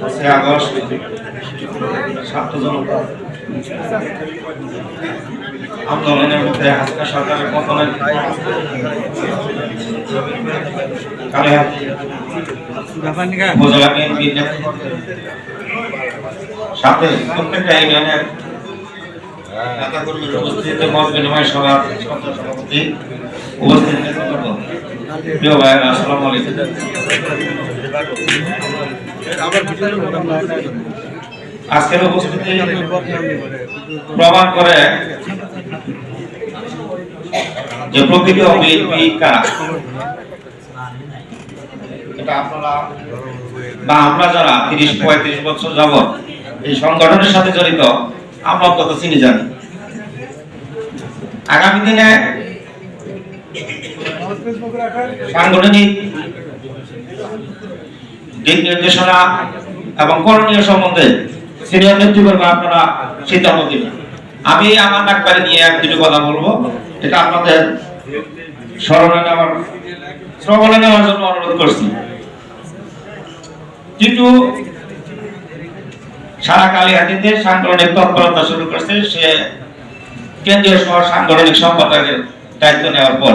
পাঁচই আগস্ট আন্দোলনের মধ্যে হাসিনা সরকারের পতনের উপজেলা বিএনপির সাথে প্রত্যেকটা ইউনিয়নের নেতাকর্মীর উপস্থিতিতে মত বিনিময় সভার উপস্থিত আজকের উপস্থিতি প্রমাণ করে যে প্রকৃত বিএনপি বা আমরা যারা তিরিশ, পঁয়ত্রিশ বছর যাবৎ এই সংগঠনের সাথে জড়িত, আমরা অন্তত চিনি জানি। আগামী দিনে সাংগঠনিক দিক নির্দেশনা এবং করণীয় সম্বন্ধে সিনিয়র নেতৃবর্গ আপনারা সিদ্ধান্ত আমি আমার ডাক্তারে নিয়ে এক দুটো কথা বলব। এটা আপনাদের স্মরণে নেওয়ার শ্রবণে নেওয়ার জন্য অনুরোধ করছি। কিন্তু সারা কালীহাতিতে সাংগঠনিক তৎপরতা শুরু করছে। সে কেন্দ্রীয় শহর সাংগঠনিক সম্পাদকের দায়িত্ব নেওয়ার পর।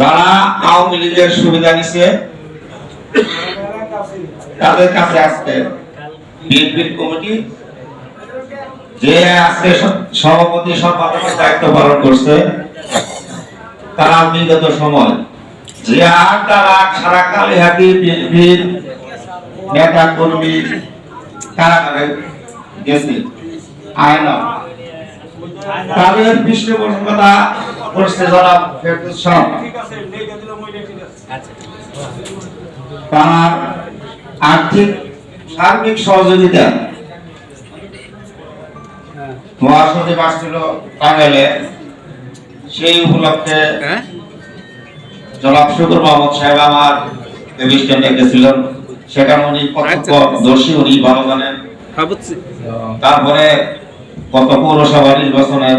যারা আওয়ামী লীগের সুবিধা নিছে, তাদের কাছে আসতে বিএনপির কমিটি, যে আজকে সভাপতি সম্পাদকের দায়িত্ব পালন করছে, তারা বিগত সময়। যে আর তারা সারা কালীহাতি বিএনপির নেতা কর্মী কারাগারে গেছে। আয়না তাদের পৃষ্ঠপোষকতা করছে যারা ফেরদৌস সাহেব। তার আর্থিক সার্বিক সহযোগিতা মহাসচিব আসছিল টাঙ্গাইলে। সেই উপলক্ষে জনাব শুকুর মোহাম্মদ সাহেব আমার এভিস্টেন্টে গেছিলেন সেখানে উনি দর্শী উনি ভালো জানেন। তারপরে গত পৌরসভা নির্বাচনের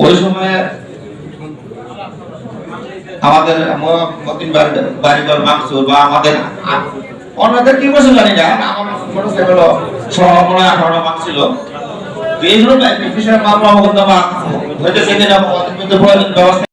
ওই সময়ে আমাদের মতিন বাড়ি- বাড়িঘর মাকসুর বা আমাদের অন্যদের কি বসে জানি না, আমার ছোট ছেলে হলো মনে হয় আঠারো মাস ছিল এইগুলো বিষয়ে মামলা ব্যবস্থা